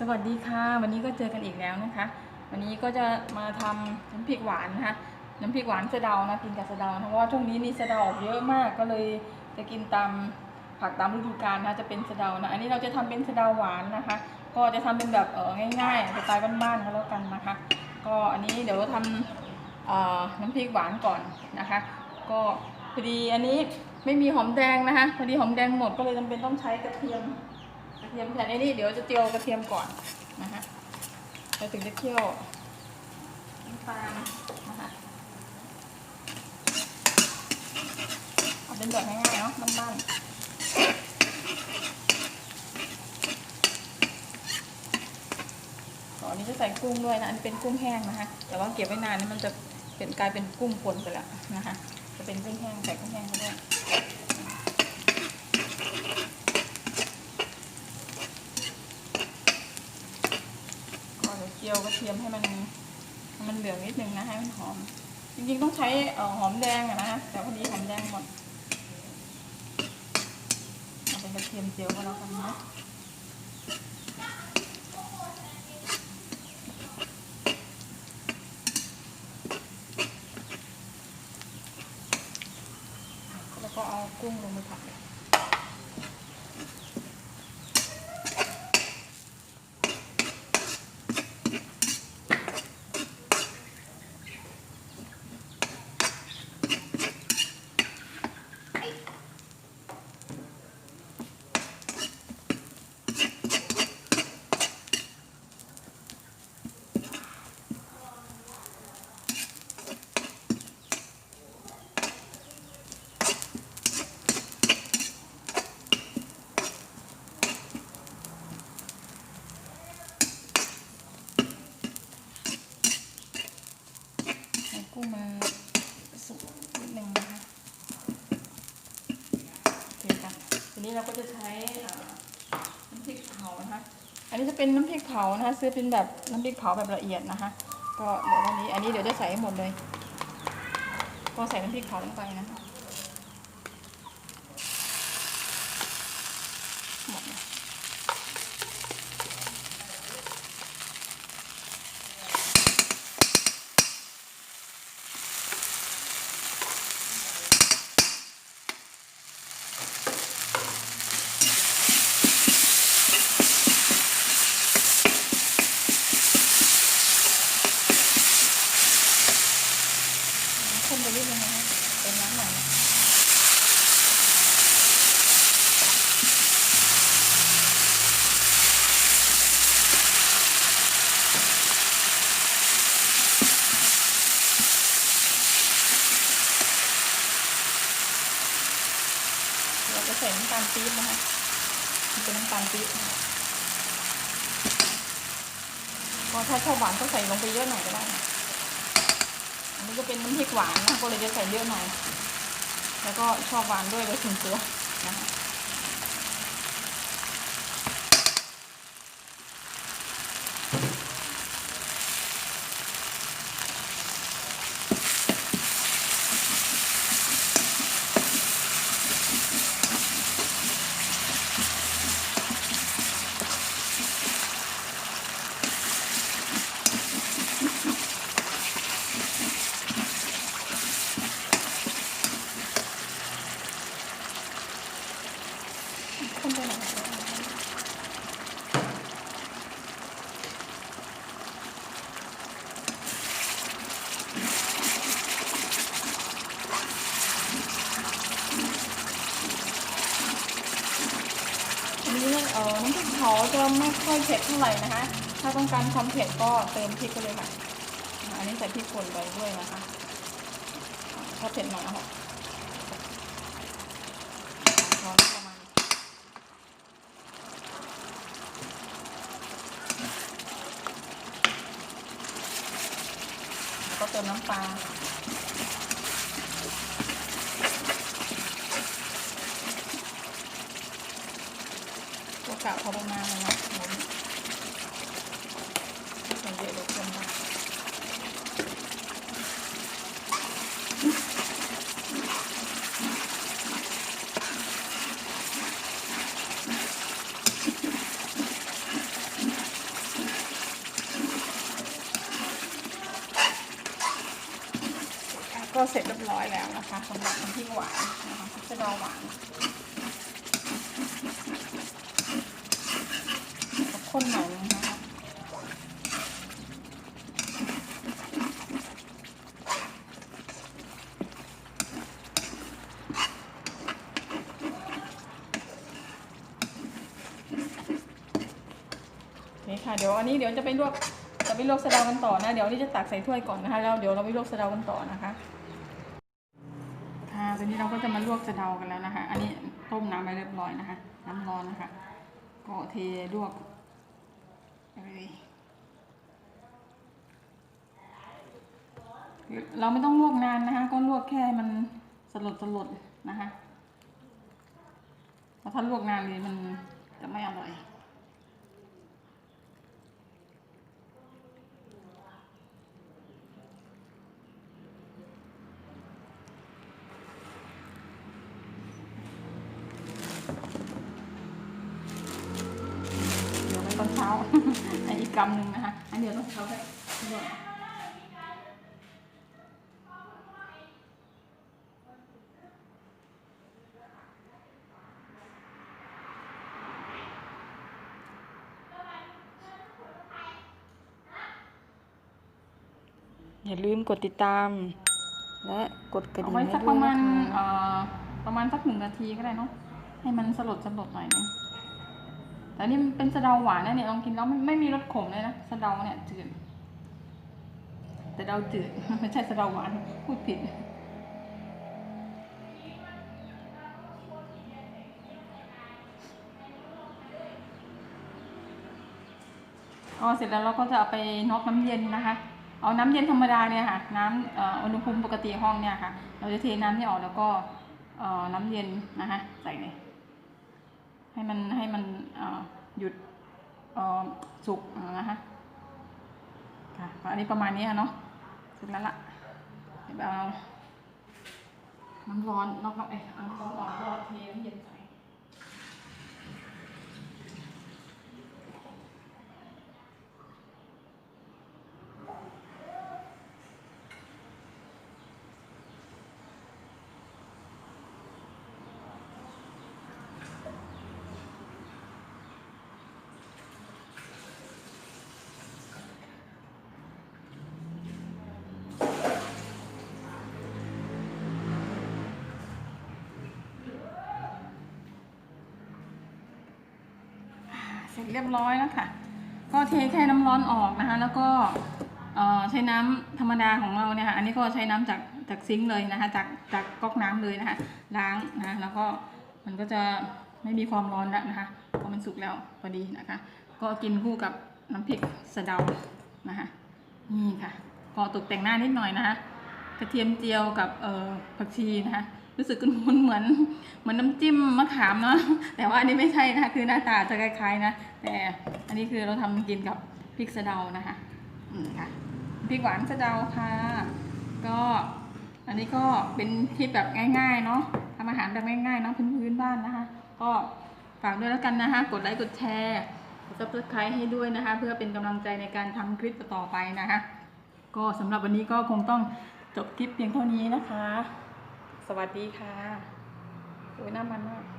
สวัสดีค่ะ วันนี้ก็เจอกันอีกแล้วนะคะ วันนี้ก็จะมาทำน้ำพริกหวานนะคะน้ำพริกหวานสะเดานะกินกับสะเดานะเพราะว่าช่วงนี้นี่สะเดาเยอะมากก็เลยจะกินตามผักตามฤดูกาลนะจะเป็นสะเดานะอันนี้เราจะทำเป็นสะเดาหวานนะคะ ก็จะทำเป็นแบบเออง่ายๆสไตล์บ้านๆก็แล้วกันนะคะ ก็อันนี้เดี๋ยวทำเอ่อน้ำพริกหวานก่อนนะคะ ก็พอดีอันนี้ไม่มีหอมแดงนะคะพอดีหอมแดงหมดก็เลยจำเป็นต้องใช้กระเทียม ทียมแทนไอ้นี่เดี๋ยวจะเจียวกระเทียมก่อนนะคะแล้วถึงจะเคี่ยวน้ำตาลนะคะเอาเป็นแบบง่ายๆเนาะบ้านๆก่อนนี้จะใส่กุ้งด้วยนะอันนี้เป็นกุ้งแห้งนะคะแต่ว่าเก็บไว้นานนี่มันจะเป็นกลายเป็นกุ้งป่นไปแล้วนะคะ จะเป็นกุ้งแห้งใส่กุ้งแห้งไปด้วย ก็เดี๋ยวเจียวกระเทียมให้มันมันเหลืองนิดนึงนะให้มันหอม จริงๆต้องใช้หอมแดงอะนะแต่พอดีหอมแดงหมดเอาเป็นกระเทียมเจียวก็แล้วกันนะแล้วก็เอากุ้งลงไปผัดให้กุ้งมันสุกนิดนึงนะคะโอเคค่ะทีนี้ เราก็จะใช้น้ำพริกเผานะคะ อันนี้จะเป็นน้ำพริกเผานะคะ ซื้อเป็นแบบน้ำพริกเผาแบบละเอียดนะคะ ก็เดี๋ยววันนี้ อันนี้เดี๋ยวจะใส่ให้หมดเลย ก็ใส่น้ำพริกเผาลงไปนะคะหมดเลย คนไปนิดนึงนะคะเป็นน้ำหน่อยเราจะใส่น้ำตาลปี๊บนะคะมันเป็นน้ำตาลปี๊บนะคะก็ถ้าชอบหวานก็ใส่ลงไปเยอะหน่อยก็ได้นะอันนี้ก็เป็นน้ำพริกหวานนะก็เลยจะใส่เยอะหน่อย แล้วก็ชอบหวานด้วยเลยถึงตัวนะคะ คนไปไหนอันนี้เออน้ำพริกเผาจะไม่ค่อยเผ็ดเท่าไหร่นะคะ ถ้าต้องการความเผ็ดก็เติมพริกไปเลยค่ะอ่าอันนี้ใส่พริกป่นไปด้วยนะคะอ่าถ้าเผ็ดหน่อยเอาช้อนประมาณ ตัวก็เติมน้ำปลาตัวกะพอประมาณเลยนะหมุนไม่ใส่เยอะเดี๋ยวเกินไป ก็เสร็จเรียบร้อยแล้วนะคะสำหรับน้ำพริกหวานนะคะพริกสะเดาหวานข้นหน่อยนะคะโอเคค่ะเดี๋ยวอันนี้เดี๋ยวจะไปลวกจะไปลวกสะเดากันต่อนะ เดี๋ยวนี่จะตักใส่ถ้วยก่อนนะคะแล้วเดี๋ยวเราไปลวกสะเดากันต่อนะคะ ตอนนี้เราก็จะมาลวกสะเดากันแล้วนะคะ อันนี้ต้มน้ำไปเรียบร้อยนะคะ น้ำร้อนนะคะ ก็เทลวกเลยเราไม่ต้องลวกนานนะคะ ก็ลวกแค่มันสลดสลดนะคะเพราะถ้าลวกนานเลยมันจะไม่อร่อย เดี๋ยวไว้ ตอนเช้าอันอีกกำหนึ่งนะคะ อันเดียวตอนเช้าได้ด้วยอย่าลืมกดติดตาม และกดกระเอาดิ่งไว้ให้สักด้ปวยระมาณนะคะเอ่อประมาณสักหนึ่งนาทีก็ได้เนาะให้มันสลดสลดหน่อยนึง แต่นี่มันเป็นสะเดาหวานนะเนี่ยลองกินแล้วไม่ไม่มีรสขมเลยนะสะเดาเนี่ยจืดแต่เดาจืดไม่ใช่สะเดาหวานพูดผิดก็เสร็จแล้วเราก็จะเอาไปน็อกน้ำเย็นนะคะ เอาน้ำเย็นธรรมดาเนี่ยค่ะ น้ำอุณหภูมิปกติห้องเนี่ยค่ะ เราจะเทน้ำนี่ออกแล้วก็น้ำเย็นนะคะใส่เลย ให้มันให้มันหยุดสุกนะคะค่ะอันนี้ประมาณนี้ค่ะเนาะสุกแล้วละเดี๋ยวเอาน้ำร้อนนอกน้ำเอ้ยเอาน้ำร้อนออกก็เทน้ำเย็นใส่ เรียบร้อยแล้วค่ะ ก็เทแค่น้ำร้อนออกนะคะ แล้วก็ใช้น้ำธรรมดาของเราเนี่ยค่ะ อันนี้ก็ใช้น้ำจากจากซิงค์เลยนะคะ จากจากก๊อกน้ำเลยนะคะ ล้างนะ แล้วก็มันก็จะไม่มีความร้อนแล้วนะคะเพราะมันสุกแล้วพอดีนะคะ ก็กินคู่กับน้ำพริกสะเดานะคะ นี่ค่ะ ก็ตกแต่งหน้านิดหน่อยนะคะ กระเทียมเจียวกับเอ่อผักชีนะคะรู้สึกมันเหมือนเหมือนน้ำจิ้มมะขามเนาะแต่ว่าอันนี้ไม่ใช่นะคะคือหน้าตาจะคล้ายๆนะ แต่อันนี้คือเราทำกินกับพริกสะเดานะคะอืมค่ะพริกหวานสะเดาค่ะ ก็อันนี้ก็เป็นคลิปแบบง่ายๆเนาะทำอาหารแบบง่ายๆเนาะพื้นๆบ้านนะคะ ก็ฝากด้วยแล้วกันนะคะ กดไลค์กดแชร์กดซับสไครต์ให้ด้วยนะคะ เพื่อเป็นกำลังใจในการทำคลิปต่อไปนะคะ ก็สำหรับวันนี้ก็คงต้อง จบคลิปเพียงเท่านี้นะคะ สวัสดีค่ะโอ้ยน้ำมันมาก